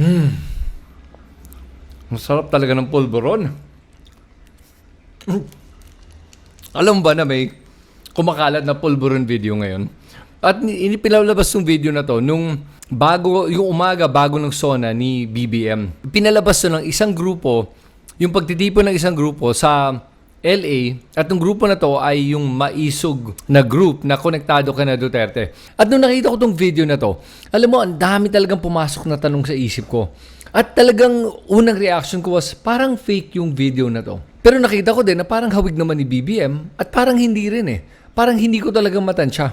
Hmm. Masarap talaga ng pulburon. Mm. Alam ba na may kumakalat na pulburon video ngayon? At ni- inipinalabas yung video na to nung bago, yung umaga bago ng SONA ni BBM. Pinalabas to ng isang grupo, yung pagtitipon ng isang grupo sa LA at yung grupo na to ay yung maisog na group na konektado ka na Duterte. At nung nakita ko tong video na to, alam mo, ang dami talagang pumasok na tanong sa isip ko. At talagang unang reaction ko was parang fake yung video na to. Pero nakita ko din na parang hawig naman ni BBM at parang hindi rin eh. Parang hindi ko talagang matansya.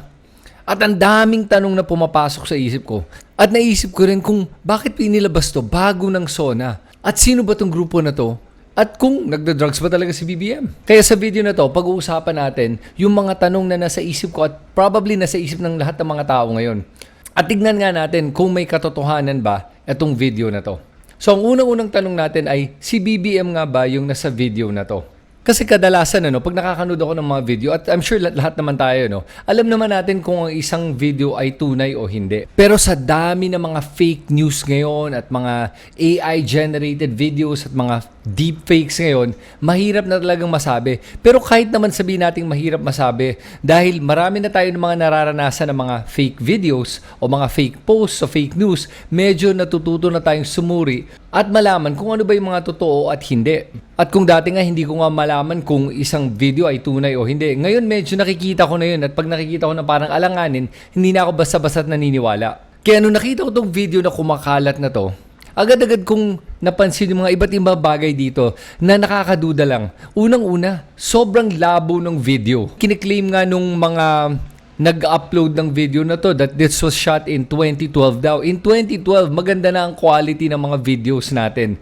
At ang daming tanong na pumapasok sa isip ko. At naisip ko rin kung bakit pinilabas to bago ng SONA. At sino ba tong grupo na to? At kung nagda-drugs ba talaga si BBM? Kaya sa video na to, pag-uusapan natin yung mga tanong na nasa isip ko at probably nasa isip ng lahat ng mga tao ngayon. At tignan nga natin kung may katotohanan ba itong video na to. So ang unang-unang tanong natin ay si BBM nga ba yung nasa video na to? Kasi kadalasan ano, pag nakakanood ako ng mga video at I'm sure lahat, naman tayo no, alam naman natin kung ang isang video ay tunay o hindi. Pero sa dami ng mga fake news ngayon at mga AI generated videos at mga deepfakes ngayon, mahirap na talagang masabi. Pero kahit naman sabihin nating mahirap masabi dahil marami na tayo ng mga nararanasan ng mga fake videos o mga fake posts o fake news, medyo natututo na tayong sumuri at malaman kung ano ba yung mga totoo at hindi. At kung dati nga hindi ko nga malaman kung isang video ay tunay o hindi, ngayon medyo nakikita ko na yun at pag nakikita ko na parang alanganin, hindi na ako basta-basta naniniwala. Kaya nung nakita ko tong video na kumakalat na to, agad-agad kong napansin yung mga iba't ibang bagay dito na nakakaduda lang. Unang-una, sobrang labo ng video. Kiniklaim nga nung mga nag-upload ng video na to that this was shot in 2012 daw. In 2012, maganda na ang quality ng mga videos natin.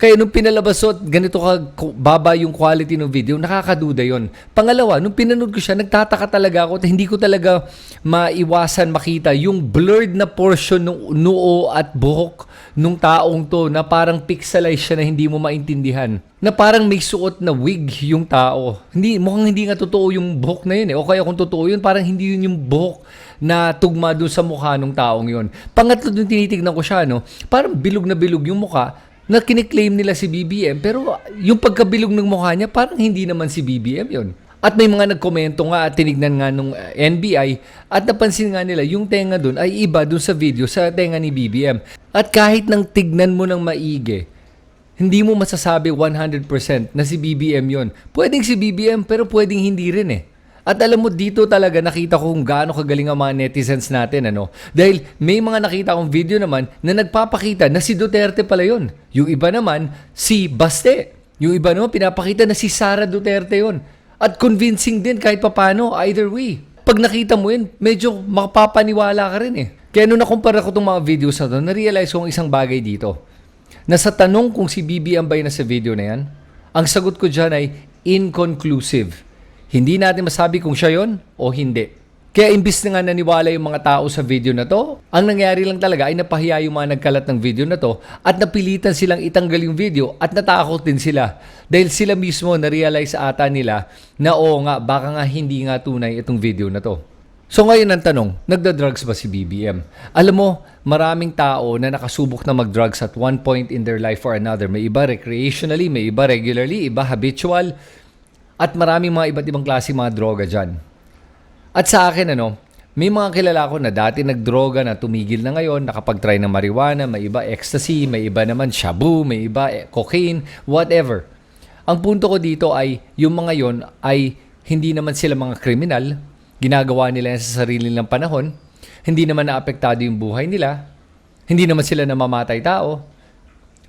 Kaya nung pinalabas so, ganito ka baba yung quality ng video, nakakaduda yon. Pangalawa, nung pinanood ko siya, nagtataka talaga ako at hindi ko talaga maiwasan makita yung blurred na portion ng noo at buhok nung taong to na parang pixelized siya na hindi mo maintindihan. Na parang may suot na wig yung tao. Hindi, mukhang hindi nga totoo yung buhok na yun eh. O kaya kung totoo yun, parang hindi yun yung buhok na tugma doon sa mukha ng taong yun. Pangatlo dun tinitignan ko siya, no? Parang bilog na bilog yung mukha na kiniklaim nila si BBM pero yung pagkabilog ng mukha niya parang hindi naman si BBM yon. At may mga nagkomento nga at tinignan nga nung uh, NBI at napansin nga nila yung tenga dun ay iba dun sa video sa tenga ni BBM. At kahit nang tignan mo ng maigi, hindi mo masasabi 100% na si BBM yon. Pwedeng si BBM pero pwedeng hindi rin eh. At alam mo dito talaga nakita ko kung gaano kagaling ang mga netizens natin ano. Dahil may mga nakita akong video naman na nagpapakita na si Duterte pala yon. Yung iba naman si Baste. Yung iba naman pinapakita na si Sara Duterte yon. At convincing din kahit papano either way. Pag nakita mo yun, medyo makapapaniwala ka rin eh. Kaya nung nakumpara ko itong mga videos na to, na-realize ko ang isang bagay dito. Na sa tanong kung si BBM ba yun na sa video na yan, ang sagot ko dyan ay inconclusive. Hindi natin masabi kung siya yon o hindi. Kaya imbis na nga naniwala yung mga tao sa video na to, ang nangyari lang talaga ay napahiya yung mga nagkalat ng video na to at napilitan silang itanggal yung video at natakot din sila. Dahil sila mismo na-realize ata nila na oo nga, baka nga hindi nga tunay itong video na to. So ngayon ang tanong, nagda-drugs ba si BBM? Alam mo, maraming tao na nakasubok na mag-drugs at one point in their life or another. May iba recreationally, may iba regularly, iba habitual, at maraming mga iba't ibang klase mga droga dyan. At sa akin, ano, may mga kilala ko na dati nagdroga na tumigil na ngayon, nakapag-try ng marijuana, may iba ecstasy, may iba naman shabu, may iba eh, cocaine, whatever. Ang punto ko dito ay yung mga yon ay hindi naman sila mga kriminal, ginagawa nila yan sa sarili nilang panahon, hindi naman naapektado yung buhay nila, hindi naman sila namamatay tao,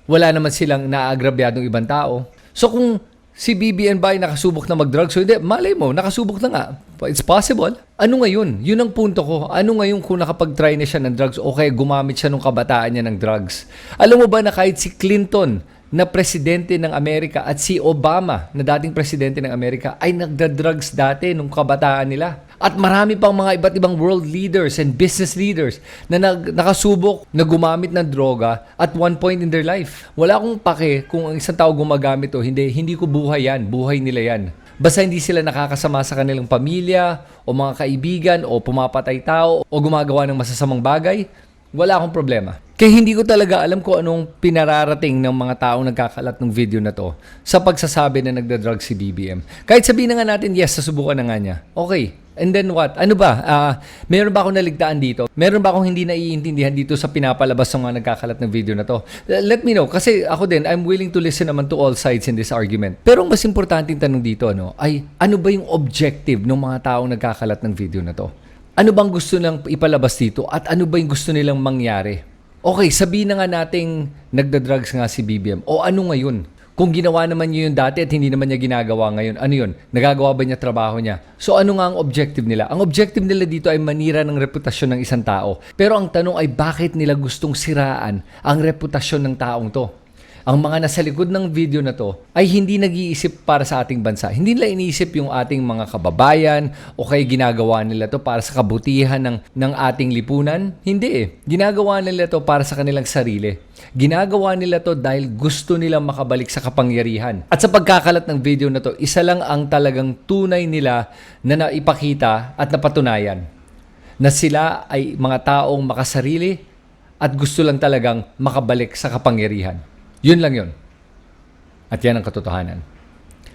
wala naman silang naagrabyadong ibang tao. So kung si BBN ba ay nakasubok na mag-drugs? So hindi, malay mo, nakasubok na nga. It's possible. Ano ngayon? Yun ang punto ko. Ano ngayon kung nakapag-try na siya ng drugs o kaya gumamit siya nung kabataan niya ng drugs? Alam mo ba na kahit si Clinton na presidente ng Amerika at si Obama na dating presidente ng Amerika ay nagda-drugs dati nung kabataan nila. At marami pang mga iba't ibang world leaders and business leaders na nag, nakasubok na gumamit ng droga at one point in their life. Wala akong pake kung ang isang tao gumagamit o hindi. Hindi ko buhay yan. Buhay nila yan. Basta hindi sila nakakasama sa kanilang pamilya o mga kaibigan o pumapatay tao o gumagawa ng masasamang bagay, wala akong problema. Kaya hindi ko talaga alam kung anong pinararating ng mga taong nagkakalat ng video na to sa pagsasabi na nagda-drug si BBM. Kahit sabihin na nga natin, yes, nasubukan na nga niya. Okay. And then what? Ano ba? Ah, meron ba akong naligtaan dito? Meron ba akong hindi naiintindihan dito sa pinapalabas ng mga nagkakalat ng video na to? Uh, Let me know. Kasi ako din, I'm willing to listen naman to all sides in this argument. Pero ang mas importanteng tanong dito, ano, ay ano ba yung objective ng mga taong nagkakalat ng video na to? Ano bang gusto nilang ipalabas dito? At ano ba yung gusto nilang mangyari? Okay, sabihin na nga nating nagda-drugs nga si BBM. O ano ngayon? Kung ginawa naman niya yun dati at hindi naman niya ginagawa ngayon, ano yun? Nagagawa ba niya trabaho niya? So ano nga ang objective nila? Ang objective nila dito ay manira ng reputasyon ng isang tao. Pero ang tanong ay bakit nila gustong siraan ang reputasyon ng taong to? Ang mga nasa likod ng video na to ay hindi nag-iisip para sa ating bansa. Hindi nila iniisip yung ating mga kababayan o kaya ginagawa nila to para sa kabutihan ng, ng ating lipunan. Hindi eh. Ginagawa nila to para sa kanilang sarili. Ginagawa nila to dahil gusto nilang makabalik sa kapangyarihan. At sa pagkakalat ng video na to, isa lang ang talagang tunay nila na naipakita at napatunayan na sila ay mga taong makasarili at gusto lang talagang makabalik sa kapangyarihan. Yun lang yun. At yan ang katotohanan.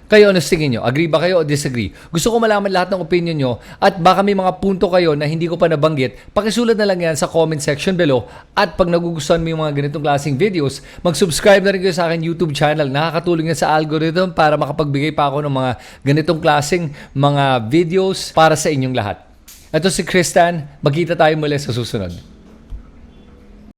Kayo, ano tingin nyo? Agree ba kayo o disagree? Gusto ko malaman lahat ng opinion nyo at baka may mga punto kayo na hindi ko pa nabanggit, pakisulat na lang yan sa comment section below at pag nagugustuhan mo yung mga ganitong klaseng videos, mag-subscribe na rin kayo sa akin YouTube channel. Nakakatulong yan sa algorithm para makapagbigay pa ako ng mga ganitong klaseng mga videos para sa inyong lahat. Ito si Kristan. Magkita tayo muli sa susunod.